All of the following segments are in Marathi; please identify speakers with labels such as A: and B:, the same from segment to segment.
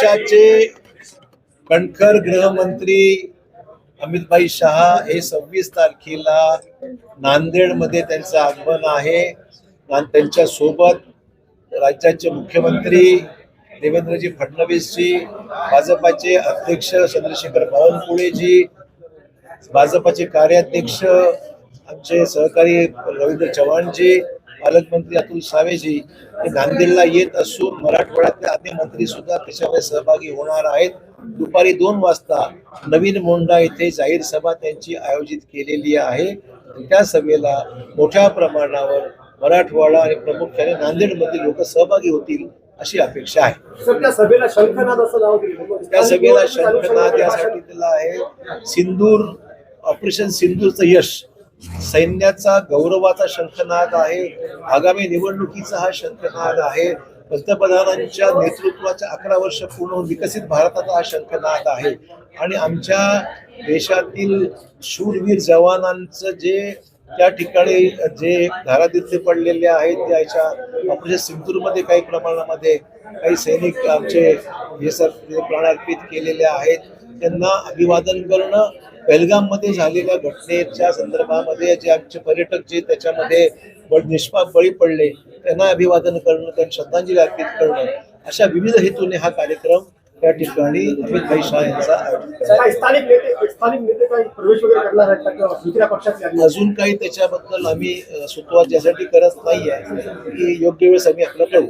A: देशाचे कणखर गृहमंत्री अमित भाई शहा हे सव्वीस तारखेला नांदेडमध्ये त्यांचं आगमन आहे. त्यांच्यासोबत राज्याचे मुख्यमंत्री देवेंद्रजी फडणवीसजी भाजपाचे अध्यक्ष चंद्रशेखर बावनकुळेजी भाजपाचे कार्याध्यक्ष आमचे सहकारी रवींद्र चव्हाणजी पालकमंत्री अतुल सावेजी हे नांदेडला येत असून मराठवाड्यातले अन्य मंत्री सुद्धा त्याच्यामध्ये सहभागी होणार आहेत. दुपारी दोन वाजता नवीन मोंढा येथे जाहीर सभा त्यांची आयोजित केलेली आहे. त्या सभेला मोठ्या प्रमाणावर मराठवाडा आणि प्रामुख्याने नांदेडमधील लोक सहभागी होतील अशी अपेक्षा आहे.
B: त्या सभेला शंखनाद असं नाव दिलं
A: त्या सभेला शंखनाद यासाठी दिला आहे. सिंदूर ऑपरेशन सिंदूरचं यश सैन्याचा गौरवाचा शंखनाद आहे. आगामी निवडणुकीचा हा शंखनाद आहे. पंतप्रधानांच्या नेतृत्वाच्या अकरा वर्ष पूर्ण होऊन विकसित भारताचा हा शंखनाद आहे. आणि आमच्या देशातील शूरवीर जवानांचं जे त्या ठिकाणी जे धारातीर्थी पडलेले आहेत त्याच्या ऑपरेशन सिंधूरमध्ये काही प्रमाणामध्ये काही सैनिक आमचे हे सर प्राण अर्पित केलेले आहेत. त्यांना अभिवादन करणं पेहलगाममध्ये झालेल्या घटनेच्या संदर्भामध्ये जे आमचे पर्यटक जे त्याच्यामध्ये निष्पाप बळी पडले त्यांना अभिवादन करणं त्यांना श्रद्धांजली अर्पित करणं अशा विविध हेतूने हा कार्यक्रम त्या ठिकाणी अमित भाई शाह यांचा? अजून काही त्याच्याबद्दल आम्ही सुतवाद यासाठी करत नाही आहे की योग्य वेळेस आम्ही आपलं करू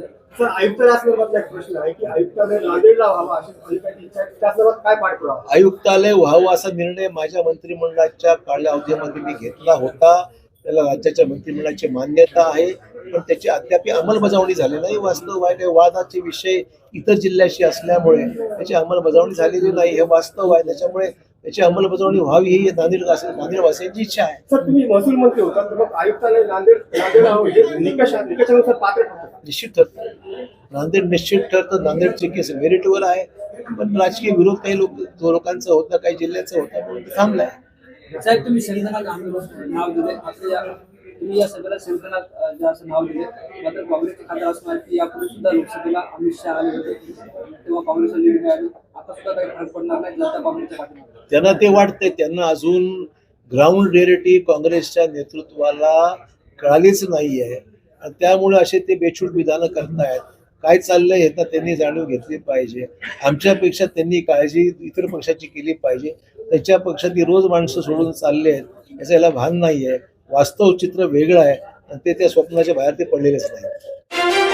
B: आयुक्तालय व्हावं
A: असा निर्णय माझ्या मंत्रिमंडळाच्या काळ्या अवधीमध्ये मी घेतला होता. त्याला राज्याच्या मंत्रिमंडळाची मान्यता आहे. पण त्याची अद्याप अंमलबजावणी झाली नाही. वास्तव आहे. काही वादाचे विषय इतर जिल्ह्याशी असल्यामुळे त्याची अंमलबजावणी झालेली नाही. हे वास्तव आहे. त्याच्यामुळे त्याची अंमलबजावणी व्हावी ही नांदेड नांदेडवासियांची इच्छा आहे.
B: सर तुम्ही महसूल मंत्री होता तर मग आयुक्तालय नांदेड नांदेड हे निकष निकषानुसार पात्र.
A: निश्चित ठरतं. नांदेड निश्चित ठरतं. नांदेडचे केस मेरिटवर आहे. पण राजकीय विरोध काही लोक लोकांचा होता काही जिल्ह्याचा होता म्हणून थांबलाय.
C: साहेब तुम्ही नाव दिले या तुम्ही या सगळ्या शंकरनाथ जे असं नाव दिले मात्र काँग्रेसचे खासदार असं माहिती यापूर्वी सुद्धा लोकसभेला अमित शहा आले होते. तेव्हा काँग्रेसला लीड मिळाली आता सुद्धा काही फरक पडणार नाही जनता काँग्रेसच्या पाठीमागे.
A: त्यांना ते वाटते त्यांना अजून ग्राउंड रिअलिटी काँग्रेसच्या नेतृत्वाला कळालीच नाही आहे आणि त्यामुळे असे ते बेछूट विधानं करतायत. काय चाललंय हे तर त्यांनी जाणीव घेतली पाहिजे. आमच्यापेक्षा त्यांनी काळजी इतर पक्षाची केली पाहिजे. त्याच्या पक्षात रोज माणसं सोडून चालले आहेत याचं याला भान नाही आहे वास्तव चित्र वेगळं आहे आणि ते त्या स्वप्नाच्या बाहेर ते पडलेलेच नाही.